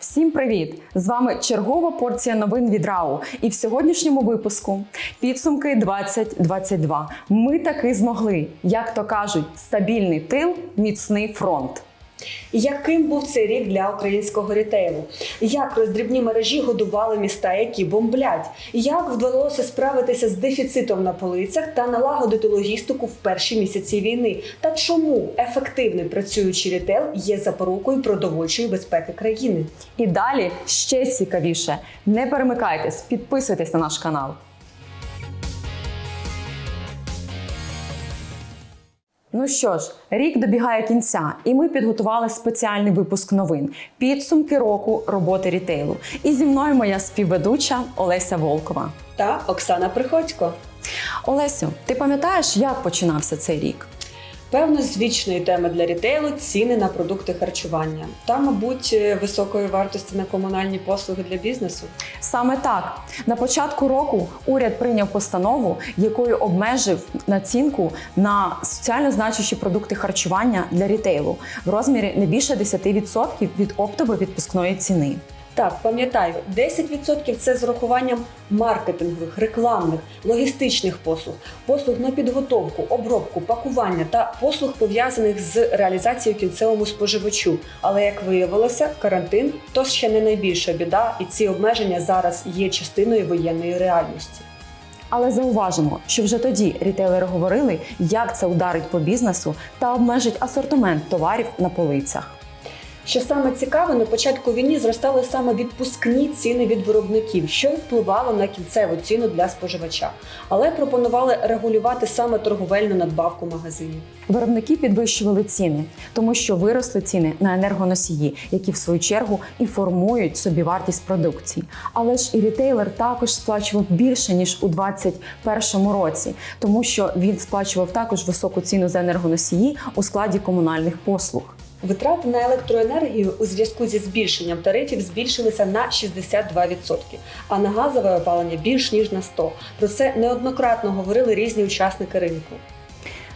Всім привіт! З вами чергова порція новин від РАУ. І в сьогоднішньому випуску підсумки 2022. Ми таки змогли, як то кажуть, стабільний тил, міцний фронт. Яким був цей рік для українського рітейлу? Як роздрібні мережі годували міста, які бомблять? Як вдалося справитися з дефіцитом на полицях та налагодити логістику в перші місяці війни? Та чому ефективний працюючий рітейл є запорукою продовольчої безпеки країни? І далі ще цікавіше. Не перемикайтесь, підписуйтесь на наш канал. Ну що ж, рік добігає кінця, і ми підготували спеціальний випуск новин підсумки року роботи рітейлу. І зі мною моя співведуча Олеся Волкова. Та Оксана Приходько. Олесю, ти пам'ятаєш, як починався цей рік? Певно, з теми для рітейлу ціни на продукти харчування та, мабуть, високої вартості на комунальні послуги для бізнесу. Саме так на початку року уряд прийняв постанову, якою обмежив націнку на соціально значущі продукти харчування для рітейлу в розмірі не більше 10% від оптової відпускної ціни. Так, пам'ятаю, 10% це з урахуванням маркетингових, рекламних, логістичних послуг, послуг на підготовку, обробку, пакування та послуг пов'язаних з реалізацією кінцевому споживачу. Але як виявилося, карантин то ще не найбільша біда, і ці обмеження зараз є частиною воєнної реальності. Але зауважимо, що вже тоді рітейлери говорили, як це ударить по бізнесу та обмежить асортимент товарів на полицях. Що саме цікаве, на початку війни зростали саме відпускні ціни від виробників, що й впливало на кінцеву ціну для споживача. Але пропонували регулювати саме торговельну надбавку магазинів. Виробники підвищували ціни, тому що виросли ціни на енергоносії, які в свою чергу і формують собівартість продукції. Але ж і рітейлер також сплачував більше ніж у 2021 році, тому що він сплачував також високу ціну за енергоносії у складі комунальних послуг. Витрати на електроенергію у зв'язку зі збільшенням тарифів збільшилися на 62%, а на газове опалення більш ніж на 100%. Про це неоднократно говорили різні учасники ринку.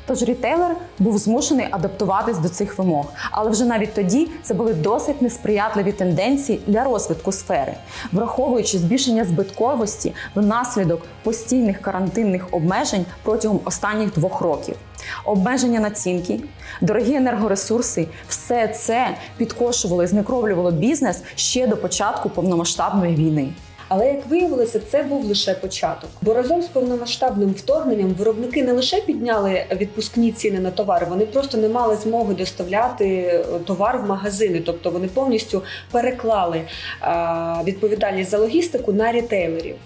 Тож рітейлер був змушений адаптуватись до цих вимог, але вже навіть тоді це були досить несприятливі тенденції для розвитку сфери, враховуючи збільшення збитковості внаслідок постійних карантинних обмежень протягом останніх двох років. Обмеження націнки, дорогі енергоресурси все це підкошувало і знекровлювало бізнес ще до початку повномасштабної війни. Але як виявилося, це був лише початок. Бо разом з повномасштабним вторгненням виробники не лише підняли відпускні ціни на товари, вони просто не мали змоги доставляти товар в магазини, тобто вони повністю переклали відповідальність за логістику на рітейлерів.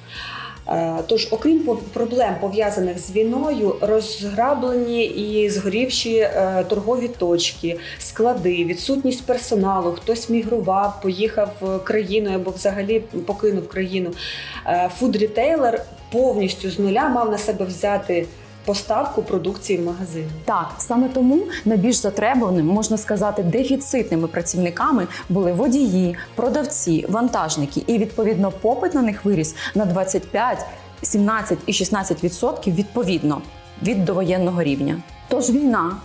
Е, Тож, окрім проблем пов'язаних з війною, розграблені і згорівші е, торгові точки, склади, відсутність персоналу, хтось мігрував, поїхав в країною або взагалі покинув країну. Фуд-рітейлер повністю з нуля мав на себе взяти поставку продукції в магазин. Так, саме тому найбільш затребуваними, можна сказати, дефіцитними працівниками були водії, продавці, вантажники, і відповідно попит на них виріс на 25, 17 і 16 відсотків відповідно від довоєнного рівня. Тож війна.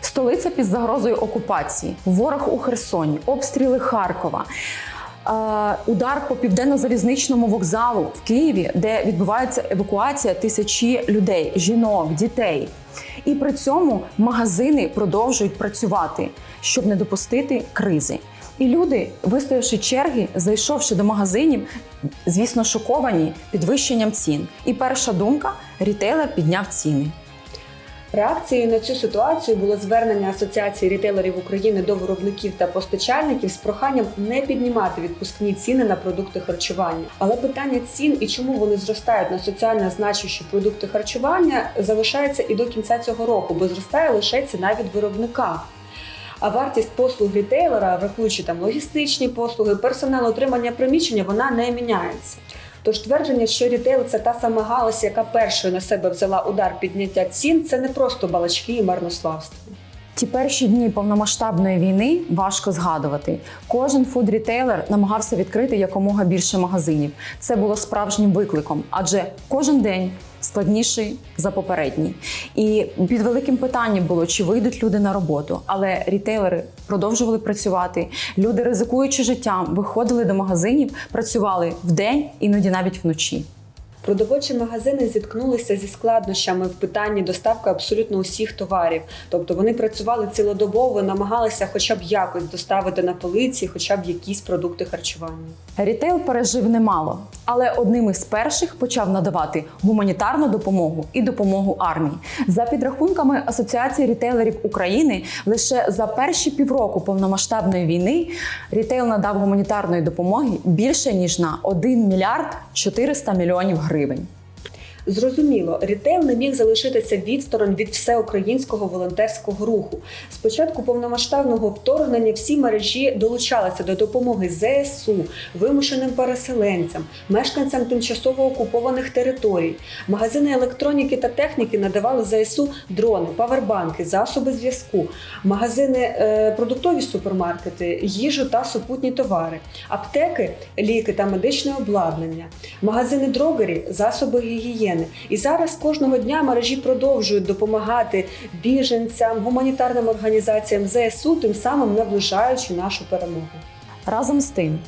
Столиця під загрозою окупації, ворог у Херсоні, обстріли Харкова, удар по південно-залізничному вокзалу в Києві, де відбувається евакуація тисячі людей, жінок, дітей. І при цьому магазини продовжують працювати, щоб не допустити кризи. І люди, вистоявши черги, зайшовши до магазинів, звісно, шоковані підвищенням цін. І перша думка рітейлер підняв ціни. Реакцією на цю ситуацію було звернення Асоціації рітейлерів України до виробників та постачальників з проханням не піднімати відпускні ціни на продукти харчування. Але питання цін і чому вони зростають на соціально значущі продукти харчування залишається і до кінця цього року, бо зростає лише ціна від виробника. А вартість послуг рітейлера, врахуючи там логістичні послуги, персонал отримання приміщення, вона не міняється. Тож твердження, що рітейл це та сама галузь, яка першою на себе взяла удар підняття цін, це не просто балачки і марнославство. Ті перші дні повномасштабної війни важко згадувати. Кожен фуд-рітейлер намагався відкрити якомога більше магазинів. Це було справжнім викликом, адже кожен день складніший за попередній. І під великим питанням було, чи вийдуть люди на роботу. Але рітейлери продовжували працювати. Люди, ризикуючи життям, виходили до магазинів, працювали вдень, іноді навіть вночі. Продовольчі магазини зіткнулися зі складнощами в питанні доставки абсолютно усіх товарів. Тобто вони працювали цілодобово, намагалися хоча б якось доставити на полиці, хоча б якісь продукти харчування. Рітейл пережив немало, але одним із перших почав надавати гуманітарну допомогу і допомогу армії. За підрахунками Асоціації рітейлерів України, лише за перші півроку повномасштабної війни рітейл надав гуманітарної допомоги більше ніж на 1 мільярд 400 мільйонів гривень. Зрозуміло, рітейл не міг залишитися відсторонь від всеукраїнського волонтерського руху. Спочатку повномасштабного вторгнення всі мережі долучалися до допомоги ЗСУ, вимушеним переселенцям, мешканцям тимчасово окупованих територій. Магазини електроніки та техніки надавали ЗСУ дрони, павербанки, засоби зв'язку, магазини е, продуктові супермаркети, їжу та супутні товари, аптеки, ліки та медичне обладнання, магазини дрогері, засоби гігієни. І зараз кожного дня мережі продовжують допомагати біженцям, гуманітарним організаціям ЗСУ, тим самим наближаючи нашу перемогу. Разом з тим,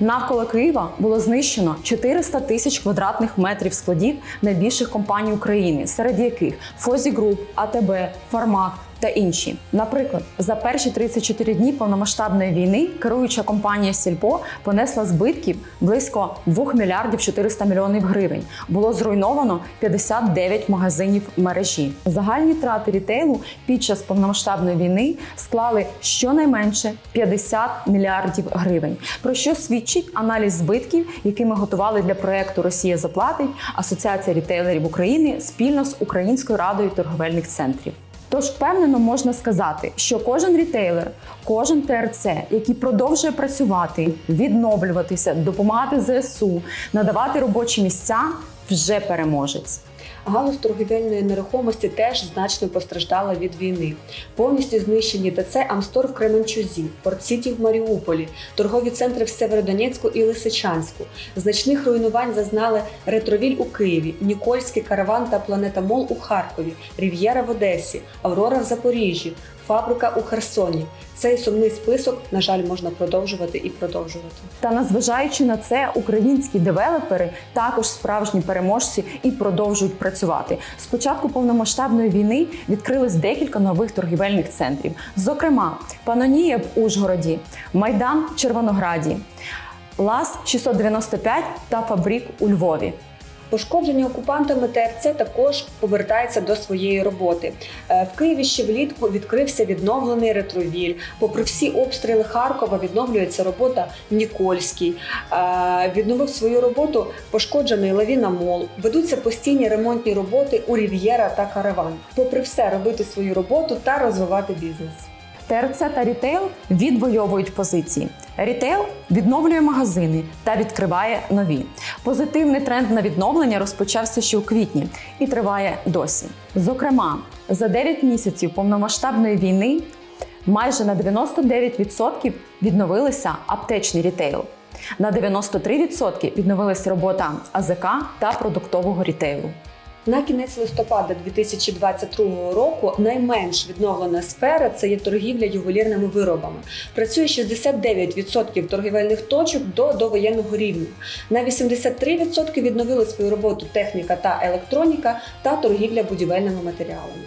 навколо Києва було знищено 400 тисяч квадратних метрів складів найбільших компаній України, серед яких Фозі Груп, АТБ, Фармак та інші. Наприклад, за перші 34 дні повномасштабної війни керуюча компанія Сільпо понесла збитків близько 2 мільярдів 400 мільйонів гривень. Було зруйновано 59 магазинів мережі. Загальні трати рітейлу під час повномасштабної війни склали щонайменше 50 мільярдів гривень. Про що свідчить аналіз збитків, які ми готували для проекту Росія заплатить Асоціація рітейлерів України спільно з Українською радою торговельних центрів. Тож впевнено можна сказати, що кожен рітейлер, кожен ТРЦ, який продовжує працювати, відновлюватися, допомагати ЗСУ, надавати робочі місця, вже переможець. Галузь торгівельної нерухомості теж значно постраждала від війни. Повністю знищені ТЦ Амстор в Кременчузі, Портсіті в Маріуполі, торгові центри в Северодонецьку і Лисичанську. Значних руйнувань зазнали Ретровіль у Києві, Нікольський караван та Планета Мол у Харкові, Рів'єра в Одесі, Аврора в Запоріжжі, фабрика у Херсоні. Цей сумний список, на жаль, можна продовжувати і продовжувати. Та незважаючи на це, українські девелопери також справжні переможці і продовжують працювати. З початку повномасштабної війни відкрилось декілька нових торгівельних центрів. Зокрема, Панонія в Ужгороді, Майдан в Червонограді, Лас 695 та Фабрік у Львові. Пошкоджені окупантами ТРЦ також повертається до своєї роботи. Е, В Києві ще влітку відкрився відновлений ретровіль. Попри всі обстріли Харкова, відновлюється робота Нікольський. Е, Відновив свою роботу пошкоджений Лавіна Мол. Ведуться постійні ремонтні роботи у Рів'єра та Караван. Попри все, робити свою роботу та розвивати бізнес. ТРЦ та рітейл відвоюють позиції. Рітейл відновлює магазини та відкриває нові. Позитивний тренд на відновлення розпочався ще у квітні і триває досі. Зокрема, за 9 місяців повномасштабної війни майже на 99% відновилися аптечний рітейл. На 93% відновилася робота АЗК та продуктового рітейлу. На кінець листопада 2022 року найменш відновлена сфера це є торгівля ювелірними виробами. Працює 69% торгівельних точок до довоєнного рівня. На 83% відновили свою роботу техніка та електроніка та торгівля будівельними матеріалами.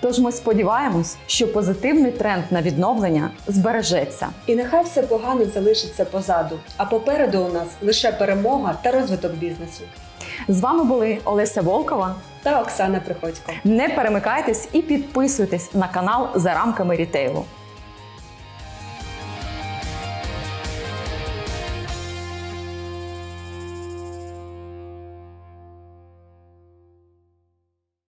Тож ми сподіваємось, що позитивний тренд на відновлення збережеться. І нехай все погане залишиться позаду. А попереду у нас лише перемога та розвиток бізнесу. З вами були Олеся Волкова. Та Оксана Приходько. Не перемикайтесь і підписуйтесь на канал за рамками рітейлу.